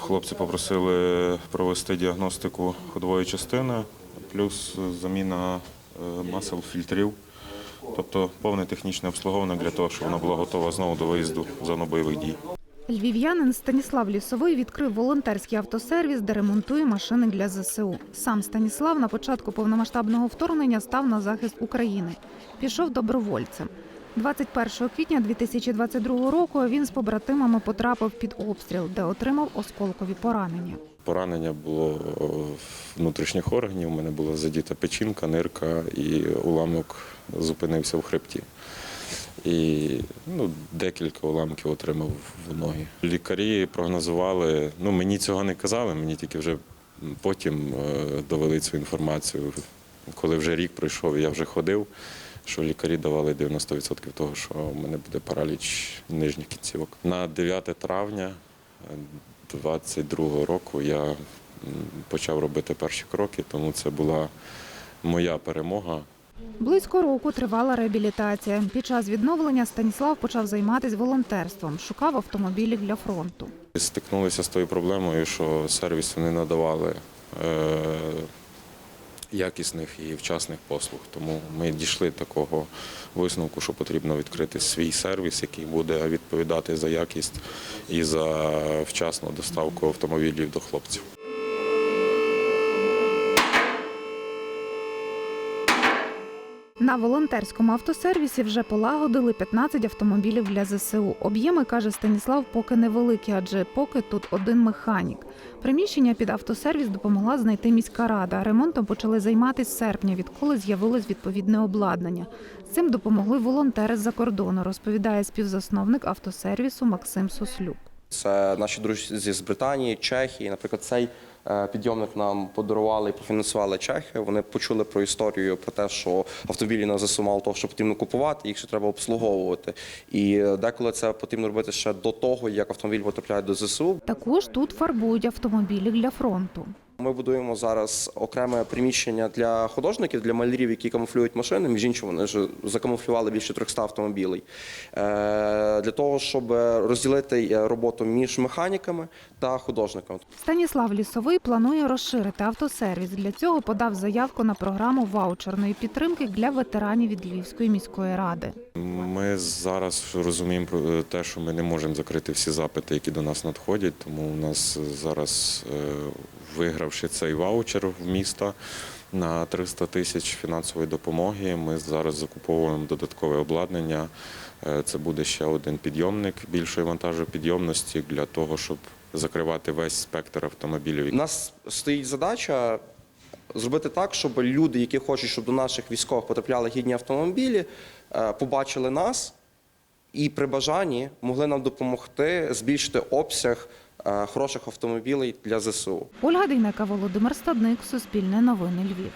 Хлопці попросили провести діагностику ходової частини, плюс заміна е, масел фільтрів, тобто повне технічне обслуговування для того, щоб вона була готова знову до виїзду в зону бойових дій. Львів'янин Станіслав Лісовий відкрив волонтерський автосервіс, де ремонтує машини для ЗСУ. Сам Станіслав на початку повномасштабного вторгнення став на захист України. Пішов добровольцем. 21 квітня 2022 року він з побратимами потрапив під обстріл, де отримав осколкові поранення. Поранення було е, внутрішніх органів. У мене була задіта печінка, нирка і уламок зупинився в хребті. І ну, декілька уламків отримав в ноги. Лікарі прогнозували, ну мені цього не казали, мені тільки вже потім е, довели цю інформацію. Коли вже рік пройшов, я вже ходив, що лікарі давали 90% того, що в мене буде параліч нижніх кінцівок. На 9 травня 22 року я почав робити перші кроки, тому це була моя перемога. Близько року тривала реабілітація. Під час відновлення Станіслав почав займатися волонтерством, шукав автомобілів для фронту. Стикнулися з тою проблемою, що сервісу не надавали е, якісних і вчасних послуг. Тому ми дійшли такого висновку, що потрібно відкрити свій сервіс, який буде відповідати за якість і за вчасну доставку автомобілів до хлопців. На волонтерському автосервісі вже полагодили 15 автомобілів для ЗСУ. Об'єми, каже Станіслав, поки невеликі, адже поки тут один механік. Приміщення під автосервіс допомогла знайти міська рада. Ремонтом почали займатися серпня, відколи з'явилось відповідне обладнання. Цим допомогли волонтери з-за кордону, розповідає співзасновник автосервісу Максим Сослюк. Це наші друзі з Британії, Чехії. Наприклад, цей підйомник нам подарували і профінансували Чехи. Вони почули про історію про те, що автомобілі на ЗСУ мало того, що потрібно купувати, їх ще треба обслуговувати. І е, деколи це потрібно робити ще до того, як автомобіль потрапляє до ЗСУ. Також тут фарбують автомобілі для фронту. Ми будуємо зараз окреме приміщення для художників, для малярів, які камуфлюють машини. Між іншим, вони вже закамуфлювали більше 300 автомобілів. Е, Для того, щоб розділити е, роботу між механіками та художниками. Станіслав Лісовий планує розширити автосервіс. Для цього подав заявку на програму ваучерної підтримки для ветеранів від Львівської міської ради. Ми зараз розуміємо про е, те, що ми не можемо закрити всі запити, які до нас надходять. Тому у нас зараз, е, вигравши цей ваучер в міста на 300 тисяч фінансової допомоги, ми зараз закуповуємо додаткове обладнання. Е, Це буде ще один підйомник більшої вантажопідйомності для того, щоб закривати весь спектр автомобілів. У нас стоїть задача зробити так, щоб люди, які хочуть, щоб до наших військових потрапляли гідні автомобілі, е, побачили нас і при бажанні могли нам допомогти збільшити обсяг хороших автомобілів для ЗСУ. Ольга Дейнека, Володимир Стадник, Суспільне новини Львів.